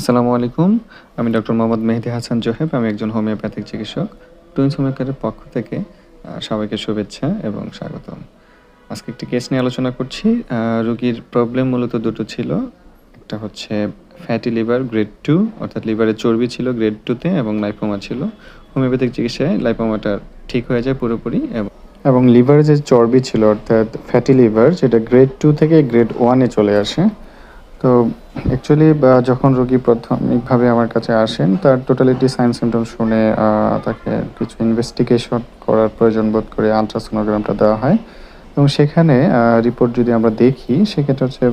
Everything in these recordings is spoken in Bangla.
আসসালামু আলাইকুম। আমি ডক্টর মোহাম্মদ মেহেদি হাসান জোহেব, আমি একজন হোমিওপ্যাথিক চিকিৎসক। টুইন্স হোমিওপ্যাথের পক্ষ থেকে সবাইকে শুভেচ্ছা এবং স্বাগতম। আজকে একটি কেস নিয়ে আলোচনা করছি। রোগীর প্রবলেম মূলত দুটো ছিল। একটা হচ্ছে ফ্যাটি লিভার গ্রেড টু অর্থাৎ লিভারের চর্বি ছিল গ্রেড টুতে এবং লাইপোমা ছিল। হোমিওপ্যাথিক চিকিৎসায় লাইপোমাটা ঠিক হয়ে যায় পুরোপুরি এবং এবং লিভারে যে চর্বি ছিল, অর্থাৎ ফ্যাটি লিভার যেটা গ্রেড টু থেকে গ্রেড ওয়ানে চলে আসে। তো অ্যাকচুয়ালি যখন রোগী প্রাথমিকভাবে আমার কাছে আসেন, তার টোটালিটি সাইন সিমটম শুনে তাকে কিছু ইনভেস্টিগেশন করার প্রয়োজন বোধ করে আলট্রাসোনোগ্রামটা দেওয়া হয়। এবং সেখানে রিপোর্ট যদি আমরা দেখি, সেক্ষেত্রে হচ্ছে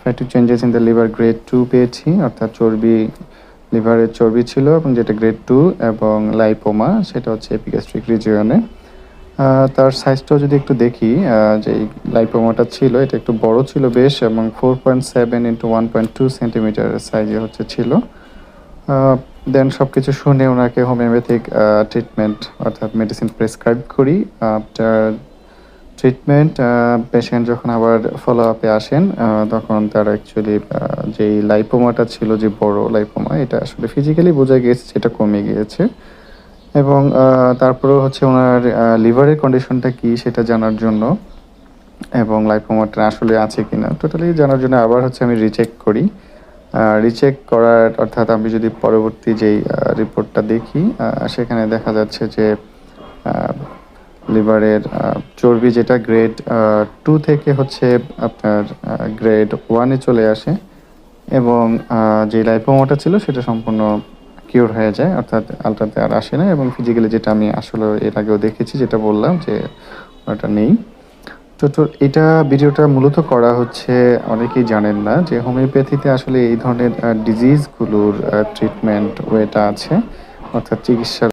fatty changes in the liver grade two পেয়েছি, অর্থাৎ চর্বি লিভারের চর্বি ছিল, এবং যেটা গ্রেড টু এবং লাইপোমা সেটা হচ্ছে এপিগ্যাস্ট্রিক রিজিয়নে তার সাইজটাও যদি একটু দেখি যে লাইপোমাটা ছিল, এটা একটু বড় ছিল বেশ, এবং four point seven into one point two centimetre সাইজে হচ্ছে ছিল। দেন সব কিছু শুনে ওনাকে হোমিওপ্যাথিক ট্রিটমেন্ট অর্থাৎ মেডিসিন প্রেসক্রাইব করি। আফটার ট্রিটমেন্ট পেশেন্ট যখন আবার ফলো আপে আসেন তখন তার অ্যাকচুয়ালি যেই লাইপোমাটা ছিল, যে বড় লাইপোমা এটা আসলে ফিজিক্যালি বোঝা গিয়েছে যেটা কমে গিয়েছে। এবং তারপরেও হচ্ছে ওনার লিভারের কন্ডিশনটা কি সেটা জানার জন্য এবং লাইপোমাটা আসলে আছে কিনা। টোটালি জানার জন্য আবার হচ্ছে আমি রিচেক করি। রিচেক করার, অর্থাৎ আমি যদি পরবর্তী যেই রিপোর্টটা দেখি সেখানে দেখা যাচ্ছে যে লিভারের চর্বি যেটা গ্রেড টু থেকে হচ্ছে আপনার গ্রেড ওয়ানে চলে আসে এবং যে লাইপোমাটা ছিল সেটা সম্পূর্ণ কিওর হয়ে যায়, অর্থাৎ আলট্রাতে আর আসে না এবং ফিজিক্যালি যেটা আমি আসলে এর আগেও দেখেছি, যেটা বললাম যে ওটা নেই। তো তো এটা ভিডিওটা মূলত করা হচ্ছে, অনেকেই জানেন না, যে হোমিওপ্যাথিতে আসলে এই ধরনের ডিজিজগুলোর ট্রিটমেন্ট ওয়েটা আছে, অর্থাৎ চিকিৎসার